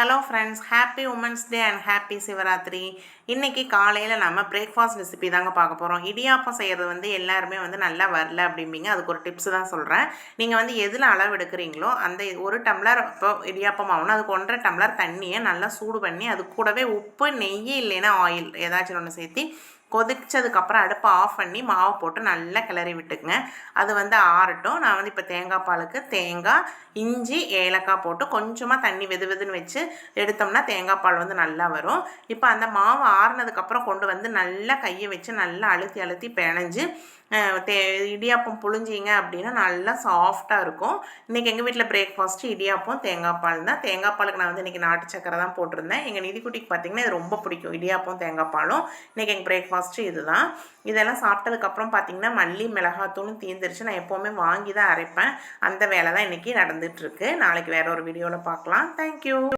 Hello friends happy women's day and happy Shivaratri இன்றைக்கி காலையில் நம்ம பிரேக்ஃபாஸ்ட் ரெசிபி தாங்க பார்க்க போகிறோம் இடியாப்பம் செய்கிறது வந்து எல்லாருமே வந்து நல்லா வரல அப்படிம்பிங்க. அதுக்கு ஒரு டிப்ஸ் தான் சொல்கிறேன் நீங்கள் வந்து எதில் அளவு எடுக்கிறீங்களோ அந்த ஒரு டம்ளர் இப்போ இடியாப்பம் ஆகணும். அதுக்கு ஒன்றரை டம்ளர் தண்ணியை நல்லா சூடு பண்ணி அது கூடவே உப்பு நெய் இல்லைன்னா ஆயில் ஏதாச்சும் ஒன்று சேர்த்து கொதிச்சதுக்கப்புறம் அடுப்பை ஆஃப் பண்ணி மாவை போட்டு நல்லா கிளறி விட்டுக்குங்க. அது வந்து ஆறட்டும். நான் வந்து இப்போ தேங்காய் பாலுக்கு தேங்காய் இஞ்சி ஏலக்காய் போட்டு கொஞ்சமாக தண்ணி வெது வெதுன்னு வச்சு எடுத்தோம்னா தேங்காய் பால் வந்து நல்லா வரும். இப்போ அந்த மாவு ஆறுனதுக்கப்புறம் கொண்டு வந்து நல்லா கையை வச்சு நல்லா அழுத்தி அழுத்தி பிணைஞ்சு தே இடியாப்பம் புழிஞ்சிங்க அப்படின்னா நல்லா சாஃப்டாக இருக்கும். இன்றைக்கி எங்கள் வீட்டில் பிரேக்ஃபாஸ்ட்டு இடியாப்பம் தேங்காய் பால் தான். தேங்காய் பாலுக்கு நான் வந்து இன்றைக்கி நாட்டு சக்கரை தான் போட்டிருந்தேன். எங்கள் நிதிக்குட்டிக்கு பார்த்திங்கன்னா இது ரொம்ப பிடிக்கும். இடியாப்பம் தேங்காய் பாலும். இன்றைக்கி எங்கள் பிரேக்ஃபாஸ்ட்டு இது தான் இதெல்லாம் சாப்பிட்டதுக்கப்புறம் பார்த்திங்கன்னா மல்லி மிளகாத்தூளும் தீர்ந்துருச்சு நான் எப்போவுமே வாங்கி தான் அரைப்பேன். அந்த வேலை தான் இன்றைக்கி நடந்துகிட்ருக்கு நாளைக்கு வேறு ஒரு வீடியோவில் பார்க்கலாம் தேங்க்யூ